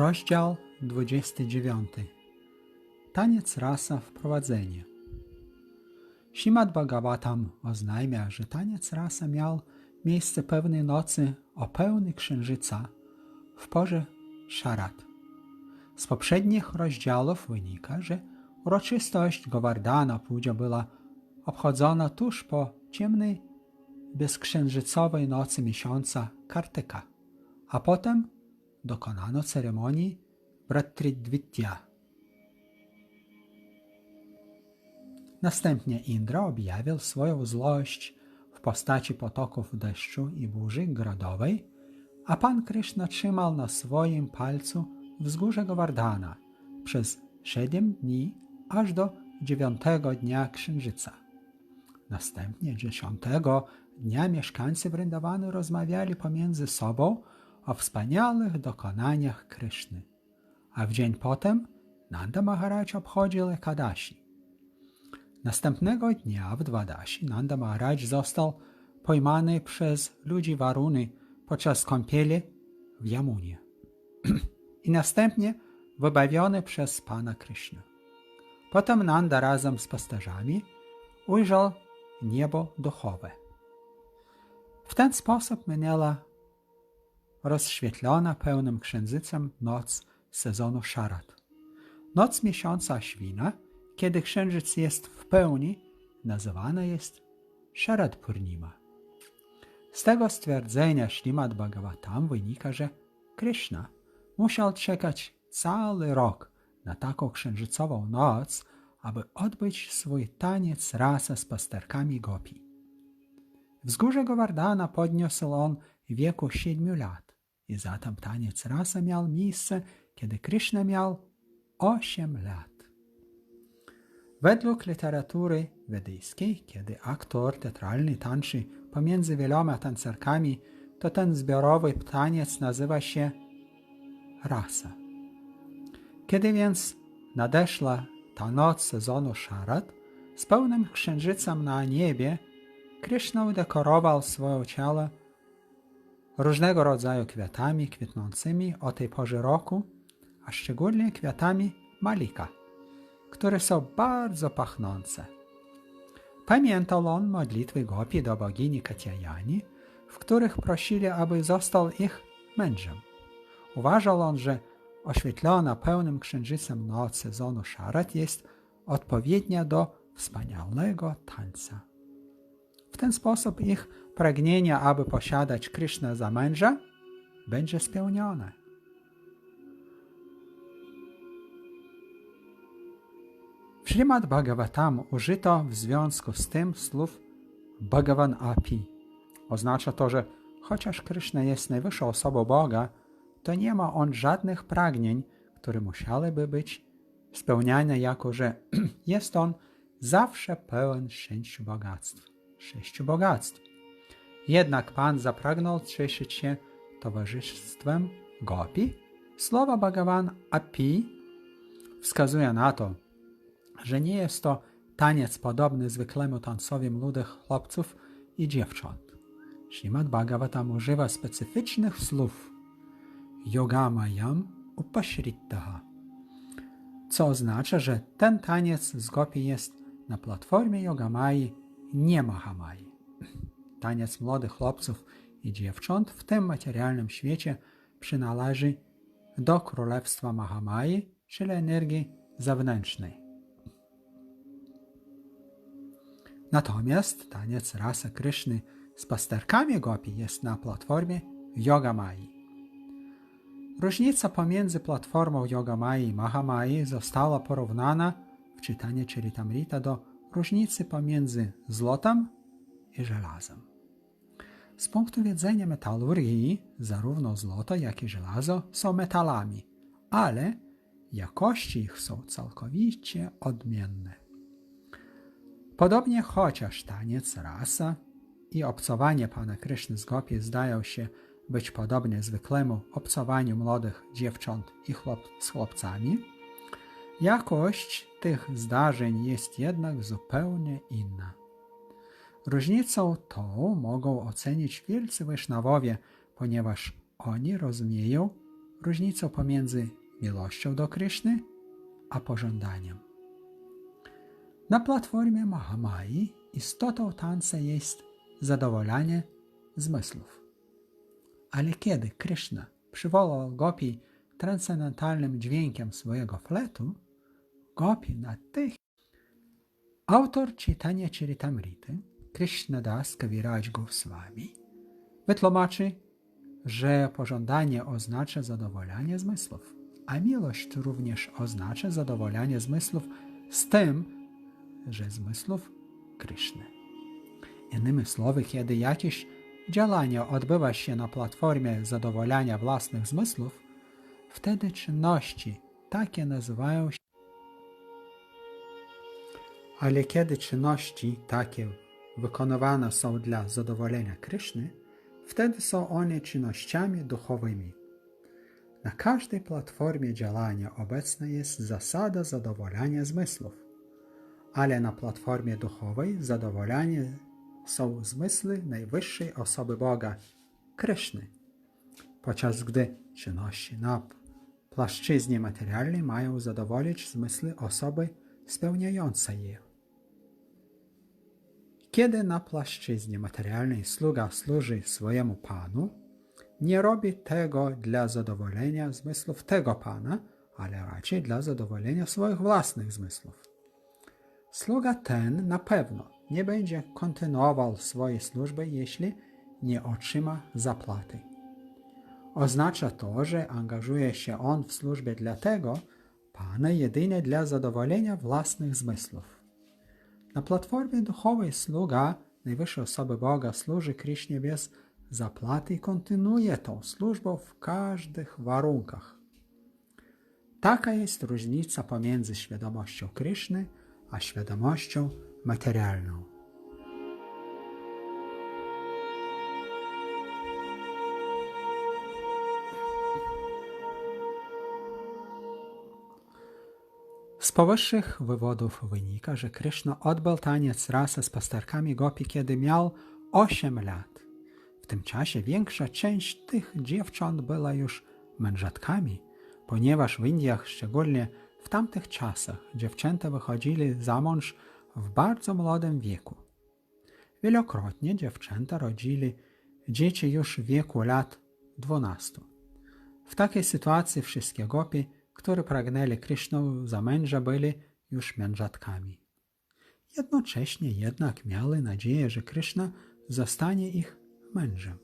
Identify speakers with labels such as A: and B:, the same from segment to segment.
A: Rozdział 29. Taniec rasa wprowadzenie. Śrimad Bhagavatam oznajmia, że taniec rasa miał miejsce pewnej nocy o pełni księżyca w porze szarat. Z poprzednich rozdziałów wynika, że uroczystość Govardhana Puja była obchodzona tuż po ciemnej, bezksiężycowej nocy miesiąca Kartyka, a potem dokonano ceremonii Bratridvitya. Następnie Indra objawił swoją złość w postaci potoków deszczu i burzy gradowej, a Pan Krishna trzymał na swoim palcu wzgórze Govardhana przez siedem dni aż do dziewiątego dnia księżyca. Następnie dziesiątego dnia mieszkańcy Vrindavanu rozmawiali pomiędzy sobą o wspaniałych dokonaniach Kryszny. A w dzień potem Nanda Maharaj obchodził Ekadashi. Następnego dnia w Dwadashi Nanda Maharaj został pojmany przez ludzi Waruny podczas kąpieli w Yamunie i następnie wybawiony przez Pana Krishna. Potem Nanda razem z pasterzami ujrzał niebo duchowe. W ten sposób minęła rozświetlona pełnym księżycem noc sezonu szarat. Noc miesiąca Świna, kiedy księżyc jest w pełni, nazywana jest Sharad Purnima. Z tego stwierdzenia Ślimad Bhagavatam wynika, że Krishna musiał czekać cały rok na taką księżycową noc, aby odbyć swój taniec rasa z pasterkami gopi. Wzgórze Govardhana podniósł on w wieku siedmiu lat i zatem taniec rasa miał miejsce, kiedy Krishna miał osiem lat. Według literatury wedyjskiej, kiedy aktor teatralny tańczy pomiędzy wieloma tancerkami, to ten zbiorowy taniec nazywa się rasa. Kiedy więc nadeszła ta noc sezonu szarat, z pełnym księżycem na niebie, Krishna udekorował swoje ciało różnego rodzaju kwiatami kwitnącymi o tej porze roku, a szczególnie kwiatami malika, które są bardzo pachnące. Pamiętał on modlitwy gopi do bogini Katyayani, w których prosili, aby został ich mężem. Uważał on, że oświetlona pełnym księżycem noc sezonu szarat jest odpowiednia do wspaniałego tańca. Ten sposób ich pragnienie, aby posiadać Krishna za męża, będzie spełnione. W Srimad Bhagavatam użyto w związku z tym słów Bhagavan Api. Oznacza to, że chociaż Krishna jest najwyższą osobą Boga, to nie ma on żadnych pragnień, które musiałyby być spełniane, jako że jest on zawsze pełen sześciu bogactw. Sześciu bogactw. Jednak Pan zapragnął cieszyć się towarzystwem gopi. Słowa Bhagavan Api wskazuje na to, że nie jest to taniec podobny zwykłemu tańcowi młodych chłopców i dziewcząt. Śrimad Bhagavatam używa specyficznych słów yogamayam upashrittaha, co oznacza, że ten taniec z gopi jest na platformie yogamai, nie mahamai. Taniec młodych chłopców i dziewcząt w tym materialnym świecie przynależy do królestwa Mahamai, czyli energii zewnętrznej. Natomiast taniec rasy Kryszny z pasterkami gopi jest na platformie Yoga Mai. Różnica pomiędzy platformą Yoga Mai i Mahamai została porównana w czytaniu Charitamrita do różnicy pomiędzy złotem i żelazem. Z punktu widzenia metalurgii, zarówno złoto, jak i żelazo są metalami, ale jakości ich są całkowicie odmienne. Podobnie chociaż taniec, rasa i obcowanie Pana Kryszny z Gopi zdają się być podobne zwykłemu obcowaniu młodych dziewcząt i chłop z chłopcami, jakość tych zdarzeń jest jednak zupełnie inna. Różnicą tą mogą ocenić wielcy Wysznawowie, ponieważ oni rozumieją różnicą pomiędzy miłością do Kryszny a pożądaniem. Na platformie Mahamai istotą tańca jest zadowolenie zmysłów. Ale kiedy Krishna przywołał gopi transcendentalnym dźwiękiem swojego fletu, gopi natychmiast Autor czytania Charitamrity, Krishnadas Kaviraj Goswami, wytłumaczy, że pożądanie oznacza zadowolenie zmysłów, a miłość również oznacza zadowolenie zmysłów z tym, że zmysłów Kryszny. Innymi słowy, kiedy jakieś działanie odbywa się na platformie zadowolenia własnych zmysłów, wtedy czynności takie nazywają się ale kiedy czynności takie wykonywane są dla zadowolenia Kryszny, wtedy są one czynnościami duchowymi. Na każdej platformie działania obecna jest zasada zadowolenia zmysłów, ale na platformie duchowej zadowolenie są zmysły najwyższej osoby Boga, Kryszny, podczas gdy czynności na płaszczyźnie materialnej mają zadowolić zmysły osoby spełniającej je. Kiedy na płaszczyźnie materialnej sługa służy swojemu Panu, nie robi tego dla zadowolenia zmysłów tego Pana, ale raczej dla zadowolenia swoich własnych zmysłów. Sługa ten na pewno nie będzie kontynuował swojej służby, jeśli nie otrzyma zapłaty. Oznacza to, że angażuje się on w służbie dlatego Pana jedynie dla zadowolenia własnych zmysłów. Na platformie duchowej sługa najwyższej osoby Boga służy Krysznie bez zapłaty i kontynuuje tą służbę w każdych warunkach. Taka jest różnica pomiędzy świadomością Kryszny a świadomością materialną. Z powyższych wywodów wynika, że Kryszna odbył taniec rasę z pasterkami gopi, kiedy miał 8 lat. W tym czasie większa część tych dziewcząt była już mężatkami, ponieważ w Indiach, szczególnie w tamtych czasach, dziewczęta wychodzili za mąż w bardzo młodym wieku. Wielokrotnie dziewczęta rodzili dzieci już w wieku lat 12. W takiej sytuacji wszystkie gopi które pragnęli Kryszną za męża, byli już mężatkami. Jednocześnie jednak miały nadzieję, że Kryszna zostanie ich mężem.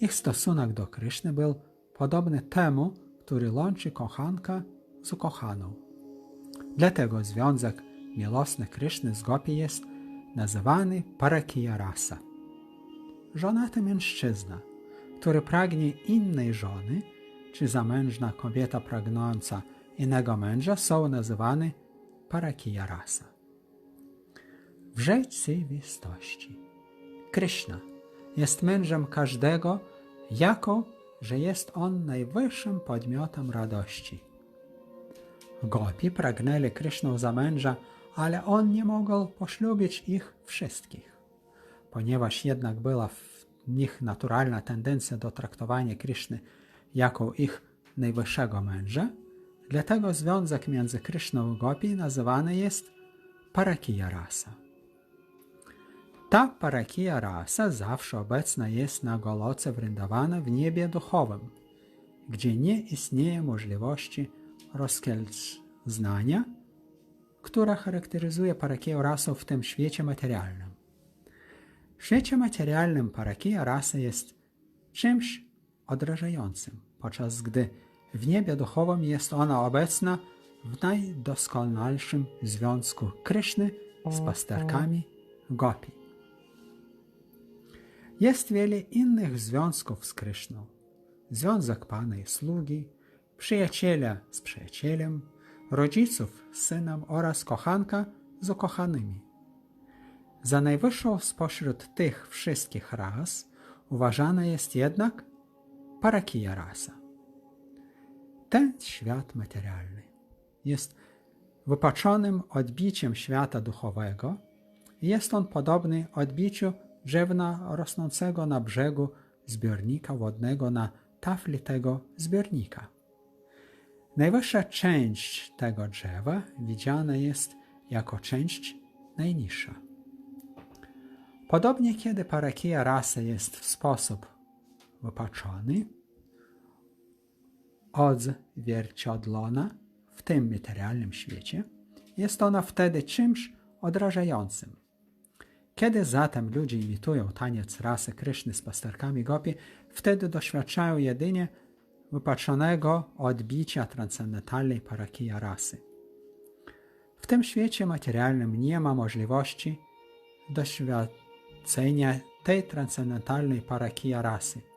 A: Ich stosunek do Kryszny był podobny temu, który łączy kochanka z ukochaną. Dlatego związek miłosny Kryszny z Gopi jest nazywany Parakiya Rasa. Żonaty mężczyzna, który pragnie innej żony, czy zamężna kobieta pragnąca innego męża są nazywane parakija rasa. W rzeczywistości Krishna jest mężem każdego, jako że jest on najwyższym podmiotem radości. Gopi pragnęli Krishnę za męża, ale on nie mógł poślubić ich wszystkich. Ponieważ jednak była w nich naturalna tendencja do traktowania Krishny jako ich najwyższego męża, dlatego związek między Kryszną i Gopi nazywany jest parakiya rasa. Ta parakiya rasa zawsze obecna jest na goloce Vrindawana w niebie duchowym, gdzie nie istnieje możliwości rozkiełznania, która charakteryzuje parakiję rasę w tym świecie materialnym. W świecie materialnym parakiya rasa jest czymś odrażającym, podczas gdy w niebie duchowym jest ona obecna w najdoskonalszym związku Kryszny z pasterkami Gopi. Jest wiele innych związków z Kryszną. Związek Pana i sługi, przyjaciela z przyjacielem, rodziców z synem oraz kochanka z ukochanymi. Za najwyższą spośród tych wszystkich ras uważana jest jednak parakija rasa. Ten świat materialny jest wypaczonym odbiciem świata duchowego jest on podobny odbiciu drzewna rosnącego na brzegu zbiornika wodnego na tafli tego zbiornika. Najwyższa część tego drzewa widziana jest jako część najniższa. Podobnie, kiedy parakija rasy jest w sposób wypaczony, odzwierciedlona w tym materialnym świecie, jest ona wtedy czymś odrażającym. Kiedy zatem ludzie imitują taniec rasy Kryszny z pasterkami Gopi, wtedy doświadczają jedynie wypaczonego odbicia transcendentalnej parakija rasy. W tym świecie materialnym nie ma możliwości doświadczenia tej transcendentalnej parakija rasy.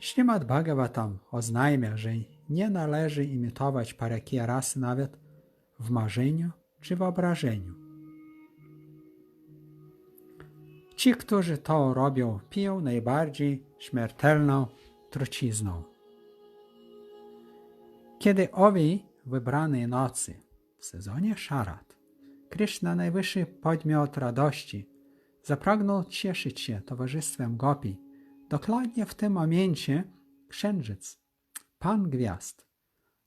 A: Śrimad Bhagavatam oznajmia, że nie należy imitować parakija rasy nawet w marzeniu czy wyobrażeniu. Ci, którzy to robią, piją najbardziej śmiertelną trucizną. Kiedy owej wybranej nocy w sezonie szarat, Krishna, najwyższy podmiot radości, zapragnął cieszyć się towarzystwem gopi, dokładnie w tym momencie księżyc, pan gwiazd,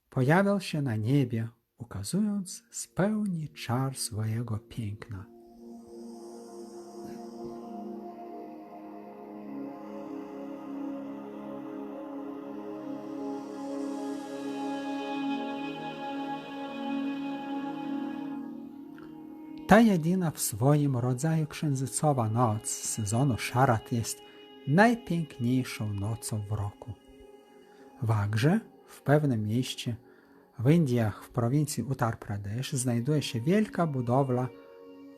A: pojawił się na niebie, ukazując z pełni czar swojego piękna. Ta jedyna w swoim rodzaju księżycowa noc sezonu szarat jest najpiękniejszą nocą w roku. W Agrze, w pewnym mieście w Indiach, w prowincji Uttar Pradesh, znajduje się wielka budowla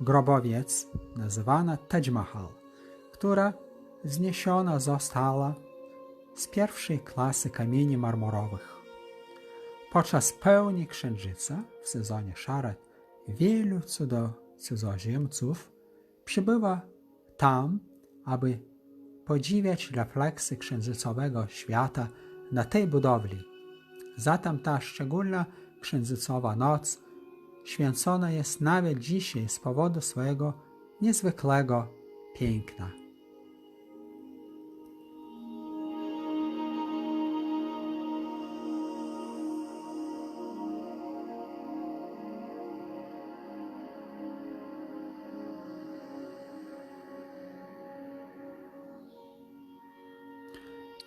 A: grobowiec nazywana Taj Mahal, która wzniesiona została z pierwszej klasy kamieni marmorowych. Podczas pełni księżyca w sezonie szarat wielu cudzoziemców przybywa tam, aby podziwiać refleksy księżycowego świata na tej budowli. Zatem ta szczególna księżycowa noc święcona jest nawet dzisiaj z powodu swojego niezwykłego piękna.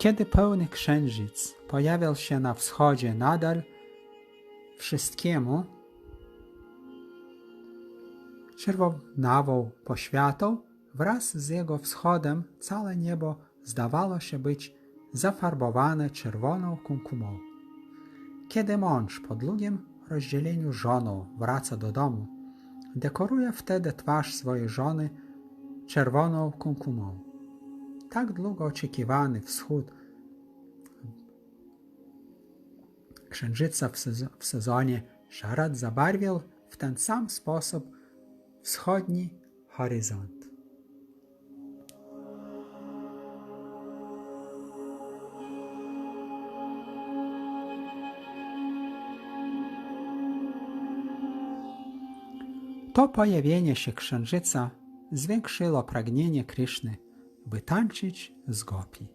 A: Kiedy pełny księżyc pojawiał się na wschodzie nadal, wszystkiemu czerwonawał poświatą, wraz z jego wschodem całe niebo zdawało się być zafarbowane czerwoną kumkumą. Kiedy mąż po długim rozdzieleniu żoną wraca do domu, dekoruje wtedy twarz swojej żony czerwoną kumkumą tak długo oczekiwany wschód księżyca w sezonie szarat zabarwił w ten sam sposób wschodni horyzont. To pojawienie się księżyca zwiększyło pragnienie Kryszny by tańczyć z gopi.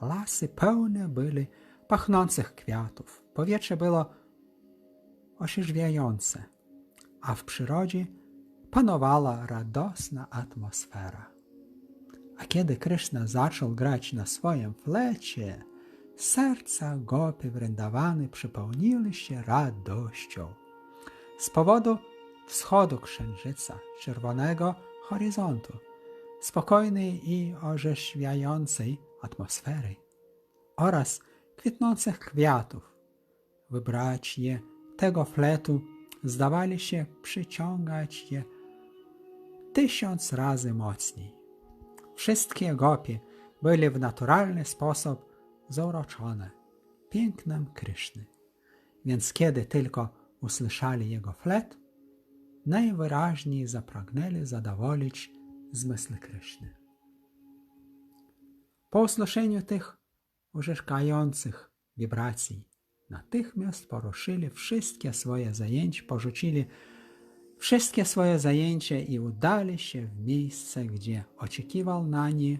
A: Lasy pełne były pachnących kwiatów, powietrze było orzeźwiające, a w przyrodzie panowała radosna atmosfera. A kiedy Kryszna zaczął grać na swoim flecie, serca gopi wrędawany przypełniły się radością. Z powodu wschodu księżyca, czerwonego horyzontu, spokojnej i orzeźwiającej atmosfery oraz kwitnących kwiatów. Wybrać je tego fletu zdawali się przyciągać je tysiąc razy mocniej. Wszystkie gopie byli w naturalny sposób zauroczone pięknem Kryszny, więc kiedy tylko usłyszeli jego flet, najwyraźniej zapragnęli zadowolić zmysły Kryszny. Po usłyszeniu tych urzekających wibracji natychmiast poruszyli wszystkie swoje zajęcia, porzucili wszystkie swoje zajęcia i udali się w miejsce, gdzie oczekiwał na nie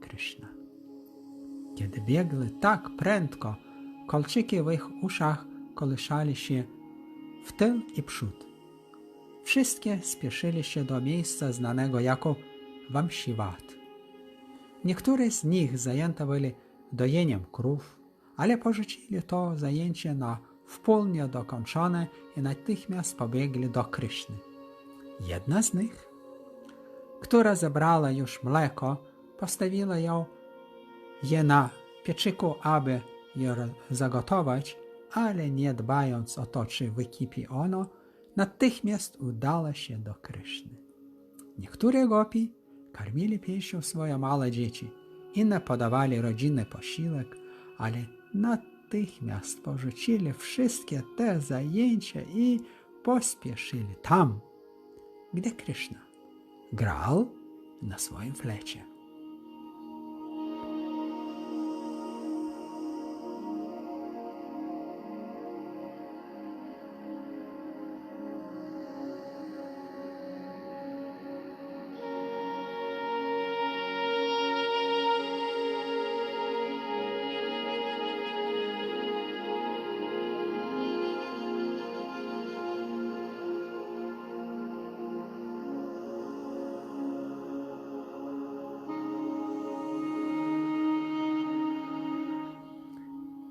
A: Kryszna. Kiedy biegli tak prędko, kolczyki w ich uszach kołyszali się w tył i przód. Wszystkie spieszyli się do miejsca znanego jako Wamsiwat. Niektóre z nich zajęte byli dojeniem krów, ale porzucili to zajęcie na wpół niedokończone i natychmiast pobiegli do Kryszny. Jedna z nich, która zebrała już mleko, postawiła ją je na pieczyku, aby je zagotować, ale nie dbając o to, czy wykipi ono, natychmiast udała się do Kryszny. Niektóre gopi karmili pięścią swoje małe dzieci, inne podawali rodzinny posiłek, ale natychmiast porzucili wszystkie te zajęcia i pospieszyli tam, gdzie Kryszna grał na swoim flecie.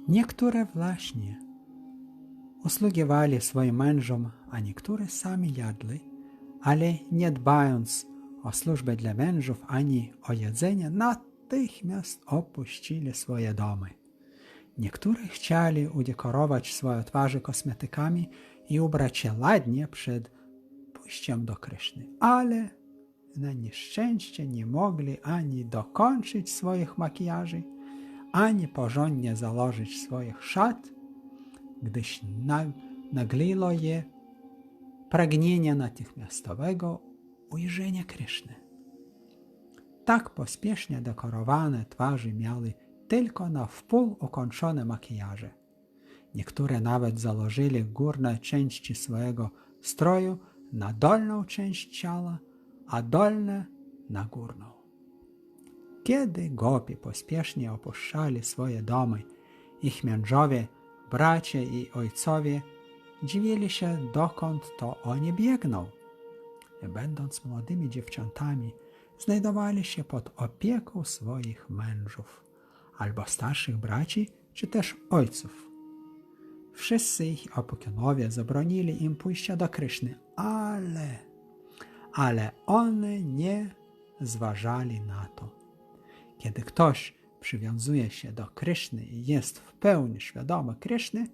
A: Niektóre właśnie usługiwali swoim mężom, a niektóre sami jadli, ale nie dbając o służbę dla mężów ani o jedzenie, natychmiast opuścili swoje domy. Niektórzy chcieli udekorować swoje twarze kosmetykami i ubrać się ładnie przed pójściem do Kryszny, ale na nieszczęście nie mogli ani dokończyć swoich makijaży, ani porządnie założyć swoich szat, gdyż nagliło je pragnienie natychmiastowego ujrzenia Kryszny. Tak pospiesznie dekorowane twarze miały tylko na wpół ukończone makijaże. Niektóre nawet założyli górne części swojego stroju na dolną część ciała, a dolne na górną. Kiedy gopi pospiesznie opuszczali swoje domy, ich mężowie, bracia i ojcowie dziwili się, dokąd to oni biegną. Będąc młodymi dziewczętami, znajdowali się pod opieką swoich mężów, albo starszych braci, czy też ojców. Wszyscy ich opiekunowie zabronili im pójścia do Kryszny, ale, ale one nie zważali na to. Kiedy ktoś przywiązuje się do Kryszny i jest w pełni świadomy Kryszny,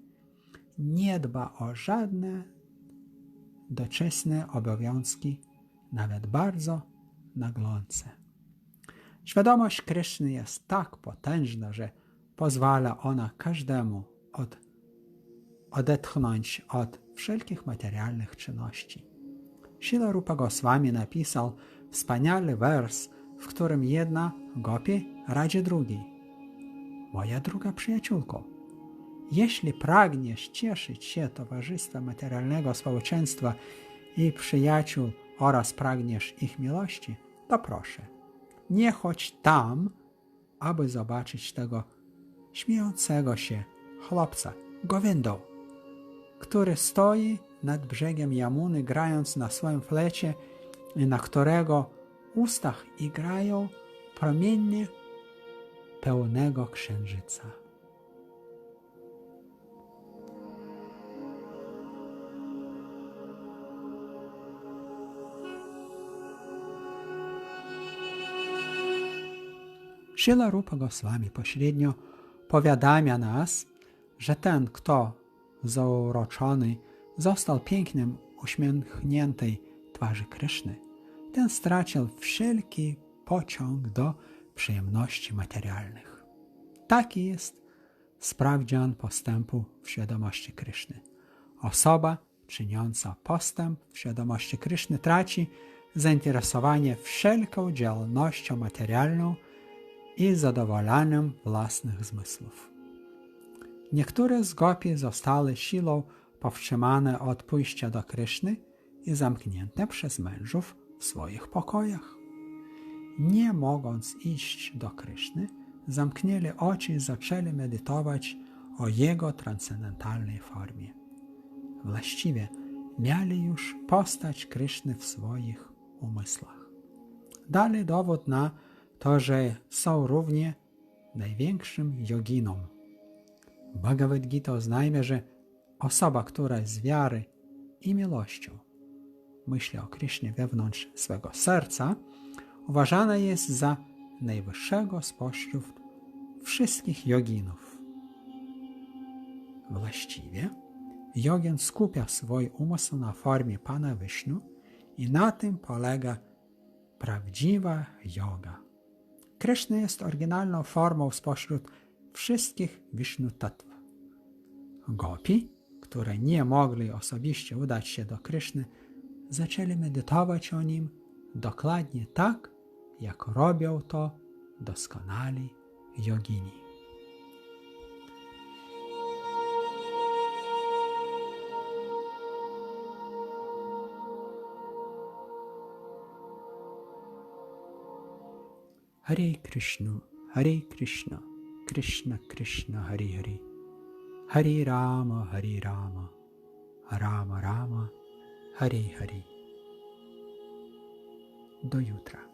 A: nie dba o żadne doczesne obowiązki, nawet bardzo naglące. Świadomość Kryszny jest tak potężna, że pozwala ona każdemu od, odetchnąć od wszelkich materialnych czynności. Sila Rupa Goswami napisał wspaniały wers w którym jedna gopi radzi drugiej. Moja druga przyjaciółko, jeśli pragniesz cieszyć się towarzystwem materialnego społeczeństwa i przyjaciół oraz pragniesz ich miłości, to proszę, nie chodź tam, aby zobaczyć tego śmiejącego się chłopca, Govindą, który stoi nad brzegiem Jamuny, grając na swoim flecie i na którego ustach igrają promienie pełnego księżyca. Srila Rupa Goswami pośrednio powiadamia nas, że ten, kto zauroczony został pięknym, uśmiechniętej twarzy Kryszny, ten stracił wszelki pociąg do przyjemności materialnych. Taki jest sprawdzian postępu w świadomości Kryszny. Osoba czyniąca postęp w świadomości Kryszny traci zainteresowanie wszelką działalnością materialną i zadowoleniem własnych zmysłów. Niektóre z gopi zostały siłą powstrzymane od pójścia do Kryszny i zamknięte przez mężów w swoich pokojach. Nie mogąc iść do Kryszny, zamknęli oczy i zaczęli medytować o Jego transcendentalnej formie. Właściwie mieli już postać Kryszny w swoich umysłach. Dali dowód na to, że są równie największym joginą. Bhagavad Gita oznajmia, że osoba, która z wiary i miłością myśli o Krysznie wewnątrz swego serca, uważana jest za najwyższego spośród wszystkich joginów. Właściwie, jogin skupia swój umysł na formie Pana Wysznu i na tym polega prawdziwa yoga. Kryszna jest oryginalną formą spośród wszystkich Wisznu Tattw. Gopi, które nie mogli osobiście udać się do Kryszny, zaczęli medytować o nim dokładnie tak, jak robią to doskonali jogini. Hare Krishna, Hare Krishna, Krishna Krishna, Hare Hare, Hare Rama, Hare Rama, Rama Rama, Hare Харей-харей. До утра.